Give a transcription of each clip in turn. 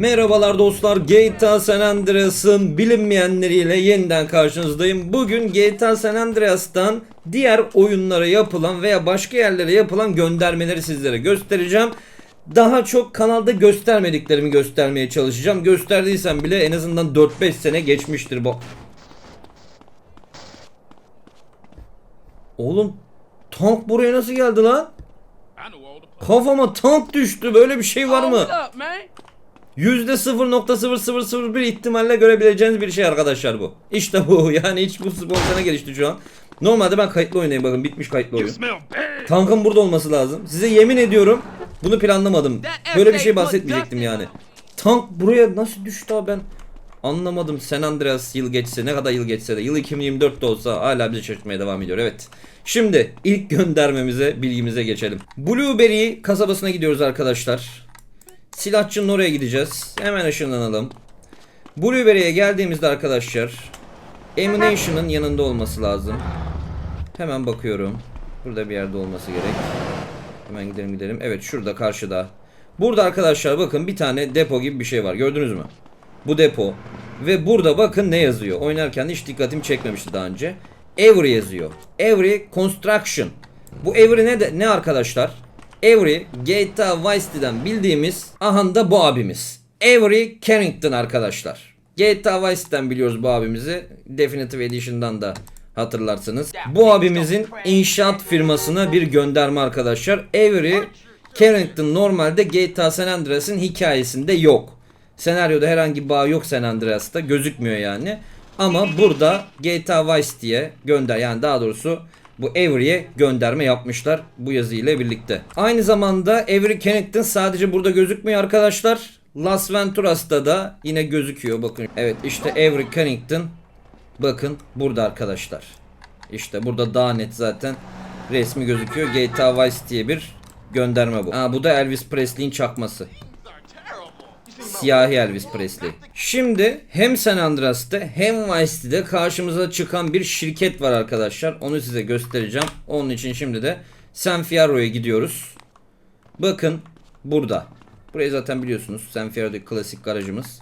Merhabalar dostlar GTA San Andreas'ın bilinmeyenleriyle yeniden karşınızdayım. Bugün GTA San Andreas'tan diğer oyunlara yapılan veya başka yerlere yapılan göndermeleri sizlere göstereceğim. Daha çok kanalda göstermediklerimi göstermeye çalışacağım. Gösterdiysem bile en azından 4-5 sene geçmiştir bu. Oğlum tank buraya nasıl geldi lan? Kafama tank düştü. Böyle bir şey var mı? What's up, man? %0.0001 ihtimalle görebileceğiniz bir şey arkadaşlar bu. İşte bu. Yani hiç bu spontane gelişti şu an. Normalde ben kayıtlı oynayayım bakın bitmiş kayıtlı oyun. Tankın burada olması lazım. Size yemin ediyorum bunu planlamadım. Böyle bir şey bahsetmeyecektim yani. Tank buraya nasıl düştü abi ben anlamadım. San Andreas yıl geçse ne kadar yıl geçse de yıl 2024 de olsa hala bizi şaşırtmaya devam ediyor. Evet. Şimdi ilk göndermemize bilgimize geçelim. Blueberry kasabasına gidiyoruz arkadaşlar. Silahçının oraya gideceğiz. Hemen ışınlanalım. Blueberry'e geldiğimizde arkadaşlar Ammunition'ın yanında olması lazım. Hemen bakıyorum. Burada bir yerde olması gerek. Hemen gidelim gidelim. Evet şurada karşıda. Burada arkadaşlar bakın bir tane depo gibi bir şey var. Gördünüz mü? Bu depo. Ve burada bakın ne yazıyor. Oynarken hiç dikkatimi çekmemişti daha önce. Every yazıyor. Every Construction. Bu Every ne de ne arkadaşlar? Every GTA Vice City'den bildiğimiz aha da bu abimiz. Every Carrington arkadaşlar. GTA Vice City'den biliyoruz bu abimizi. Definitive Edition'dan da hatırlarsınız. Bu abimizin inşaat firmasına bir gönderme arkadaşlar. Avery Carrington normalde GTA San Andreas'ın hikayesinde yok. Senaryoda herhangi bir bağ yok San Andreas'ta gözükmüyor yani. Ama burada GTA Vice diye gönder yani daha doğrusu bu Avery'e gönderme yapmışlar bu yazı ile birlikte. Aynı zamanda Avery Carrington sadece burada gözükmüyor arkadaşlar. Las Venturas'ta da yine gözüküyor bakın. Evet işte Avery Carrington Bakın burada arkadaşlar. İşte burada daha net zaten resmi gözüküyor. GTA Vice diye bir gönderme bu. Aa, bu da Elvis Presley'in çakması. Siyahi Elvis Presley. Şimdi hem San Andreas'ta hem Vice City'de karşımıza çıkan bir şirket var arkadaşlar. Onu size göstereceğim. Onun için şimdi de San Fierro'ya gidiyoruz. Bakın burada. Burayı zaten biliyorsunuz. San Fierro'daki klasik garajımız.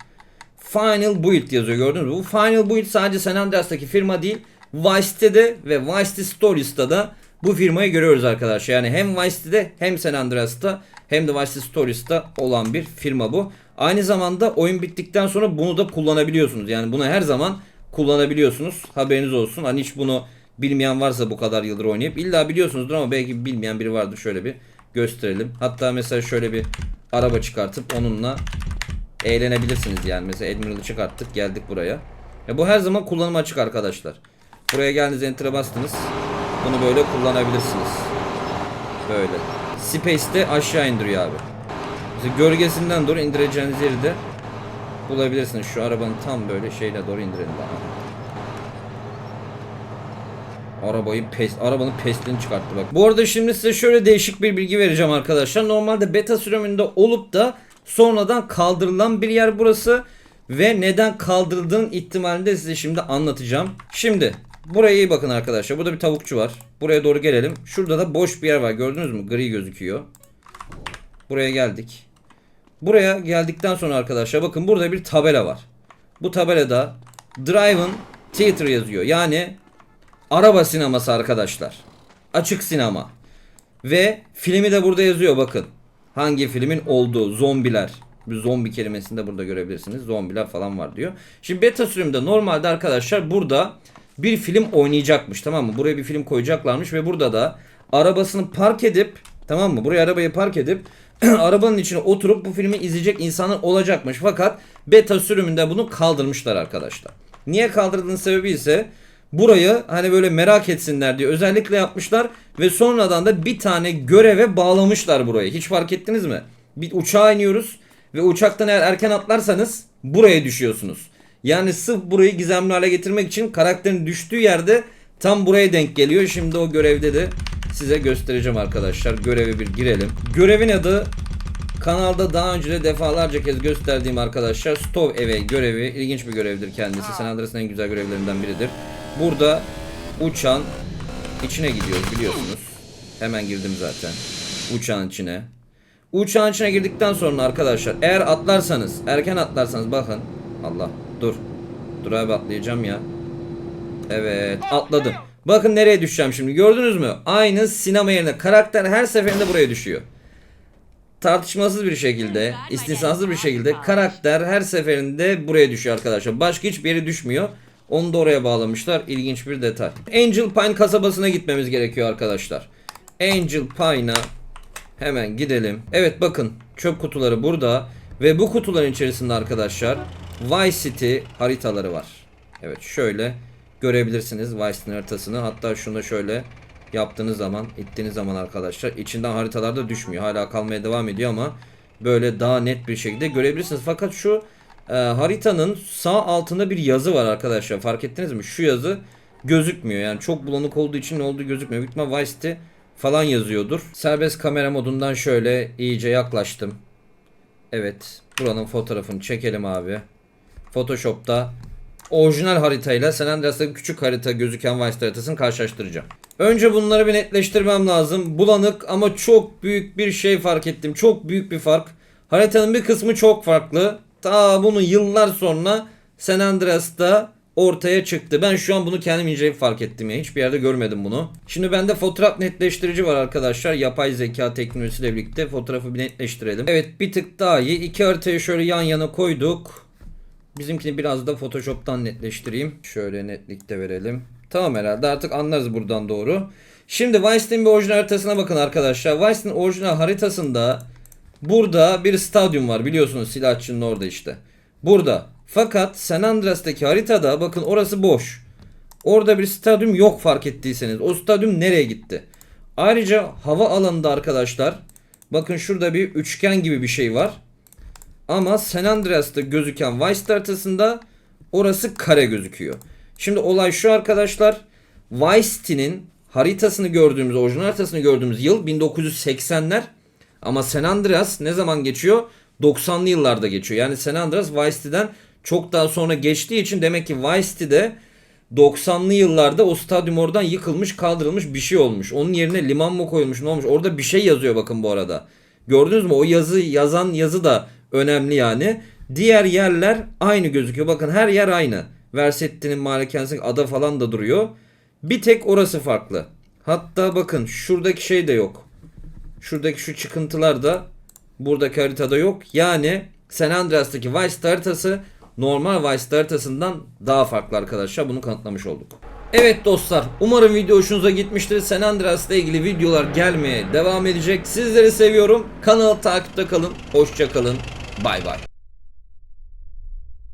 Final Build yazıyor gördünüz mü? Bu Final Build sadece San Andreas'taki firma değil. Vice City'de ve Vice City Stories'ta da bu firmayı görüyoruz arkadaşlar. Yani hem Vice City'de hem San Andreas'ta hem de Vice City Stories'ta olan bir firma bu. Aynı zamanda oyun bittikten sonra bunu da kullanabiliyorsunuz. Yani bunu her zaman kullanabiliyorsunuz. Haberiniz olsun. Hani hiç bunu bilmeyen varsa bu kadar yıldır oynayıp illa biliyorsunuzdur ama belki bilmeyen biri vardır. Şöyle bir gösterelim. Hatta mesela şöyle bir araba çıkartıp onunla eğlenebilirsiniz yani. Mesela Admiral'ı çıkarttık geldik buraya. Ya bu her zaman kullanıma açık arkadaşlar. Buraya geldiniz enter'a bastınız. Bunu böyle kullanabilirsiniz. Böyle. Space'te aşağı indiriyor abi. Mesela gölgesinden doğru indireceğiniz yeri de bulabilirsiniz. Şu arabanın tam böyle şeyle doğru indirelim. Arabayı pes, arabanın pestilini çıkarttı bak. Bu arada şimdi size şöyle değişik bir bilgi vereceğim arkadaşlar. Normalde beta sürümünde olup da sonradan kaldırılan bir yer burası. Ve neden kaldırıldığın ihtimalini de size şimdi anlatacağım. Şimdi buraya iyi bakın arkadaşlar. Burada bir tavukçu var. Buraya doğru gelelim. Şurada da boş bir yer var. Gördünüz mü? Gri gözüküyor. Buraya geldik. Buraya geldikten sonra arkadaşlar bakın burada bir tabela var. Bu tabelada Drive-In Theater yazıyor. Yani araba sineması arkadaşlar. Açık sinema. Ve filmi de burada yazıyor bakın. Hangi filmin olduğu zombiler. Bir zombi kelimesini de burada görebilirsiniz. Zombiler falan var diyor. Şimdi beta sürümde normalde arkadaşlar burada bir film oynayacakmış tamam mı? Buraya bir film koyacaklarmış ve burada da arabasını park edip tamam mı? Buraya arabayı park edip arabanın içine oturup bu filmi izleyecek insanlar olacakmış. Fakat beta sürümünde bunu kaldırmışlar arkadaşlar. Niye kaldırdığının sebebi ise burayı hani böyle merak etsinler diye özellikle yapmışlar ve sonradan da bir tane göreve bağlamışlar burayı. Hiç fark ettiniz mi? Bir uçağa iniyoruz ve uçaktan eğer erken atlarsanız buraya düşüyorsunuz. Yani sırf burayı gizemli hale getirmek için karakterin düştüğü yerde tam buraya denk geliyor. Şimdi o görevde de size göstereceğim arkadaşlar. Göreve bir girelim. Görevin adı kanalda daha önce de defalarca kez gösterdiğim arkadaşlar Stow Away görevi ilginç bir görevdir kendisi. San Andreas'ın en güzel görevlerinden biridir. Burada uçan içine gidiyoruz biliyorsunuz. Hemen girdim zaten. Uçağın içine. Uçağın içine girdikten sonra arkadaşlar eğer atlarsanız erken atlarsanız bakın Allah dur. Dur abi atlayacağım ya. Evet atladım. Bakın nereye düşeceğim şimdi gördünüz mü? Aynı sinema yerine karakter her seferinde buraya düşüyor. Tartışmasız bir şekilde, istisnasız bir şekilde karakter her seferinde buraya düşüyor arkadaşlar. Başka hiçbir yere düşmüyor. Onu da oraya bağlamışlar. İlginç bir detay. Angel Pine kasabasına gitmemiz gerekiyor arkadaşlar. Angel Pine'a hemen gidelim. Evet bakın çöp kutuları burada. Ve bu kutuların içerisinde arkadaşlar Vice City haritaları var. Evet şöyle görebilirsiniz Vice City'nin haritasını. Hatta şunu şöyle yaptığınız zaman, ittiğiniz zaman arkadaşlar içinden haritalar da düşmüyor. Hala kalmaya devam ediyor ama böyle daha net bir şekilde görebilirsiniz. Fakat şu e, haritanın sağ altında bir yazı var arkadaşlar. Fark ettiniz mi? Şu yazı gözükmüyor. Yani çok bulanık olduğu için ne olduğu gözükmüyor. Büyük ihtimal Vice City falan yazıyordur. Serbest kamera modundan şöyle iyice yaklaştım. Evet. Buranın fotoğrafını çekelim abi. Photoshop'ta orijinal haritayla San Andreas'taki küçük harita gözüken Vice haritasını karşılaştıracağım. Önce bunları bir netleştirmem lazım. Bulanık ama çok büyük bir şey fark ettim. Çok büyük bir fark. Haritanın bir kısmı çok farklı. Ta bunu yıllar sonra San Andreas'ta ortaya çıktı. Ben şu an bunu kendim inceleyip fark ettim ya. Hiçbir yerde görmedim bunu. Şimdi bende fotoğraf netleştirici var arkadaşlar. Yapay zeka teknolojisiyle birlikte fotoğrafı bir netleştirelim. Evet bir tık daha iyi. İki haritayı şöyle yan yana koyduk. Bizimkini biraz da Photoshop'tan netleştireyim. Şöyle netlikte verelim. Tamam herhalde artık anlarız buradan doğru. Şimdi Vice'nin bir orijinal haritasına bakın arkadaşlar. Vice'nin orijinal haritasında burada bir stadyum var biliyorsunuz silahçının orada işte. Burada. Fakat San Andreas'taki haritada bakın orası boş. Orada bir stadyum yok fark ettiyseniz. O stadyum nereye gitti? Ayrıca hava alanında arkadaşlar bakın şurada bir üçgen gibi bir şey var. Ama San Andreas'ta gözüken Vice haritasında orası kare gözüküyor. Şimdi olay şu arkadaşlar. Vice City'nin haritasını gördüğümüz, orijinal haritasını gördüğümüz yıl 1980'ler. Ama San Andreas ne zaman geçiyor? 90'lı yıllarda geçiyor. Yani San Andreas Vice City'den çok daha sonra geçtiği için demek ki Vice City'de 90'lı yıllarda o stadyum oradan yıkılmış, kaldırılmış bir şey olmuş. Onun yerine liman mı koyulmuş, ne olmuş? Orada bir şey yazıyor bakın bu arada. Gördünüz mü? O yazı yazan yazı da önemli yani. Diğer yerler aynı gözüküyor. Bakın her yer aynı. Versetti'nin malikanesindeki ada falan da duruyor. Bir tek orası farklı. Hatta bakın şuradaki şey de yok. Şuradaki şu çıkıntılar da buradaki haritada yok. Yani San Andreas'taki Vice haritası normal Vice haritasından daha farklı arkadaşlar. Bunu kanıtlamış olduk. Evet dostlar umarım video hoşunuza gitmiştir. San Andreas'la ilgili videolar gelmeye devam edecek. Sizleri seviyorum. Kanalı takipte kalın. Hoşça kalın. Bay bay.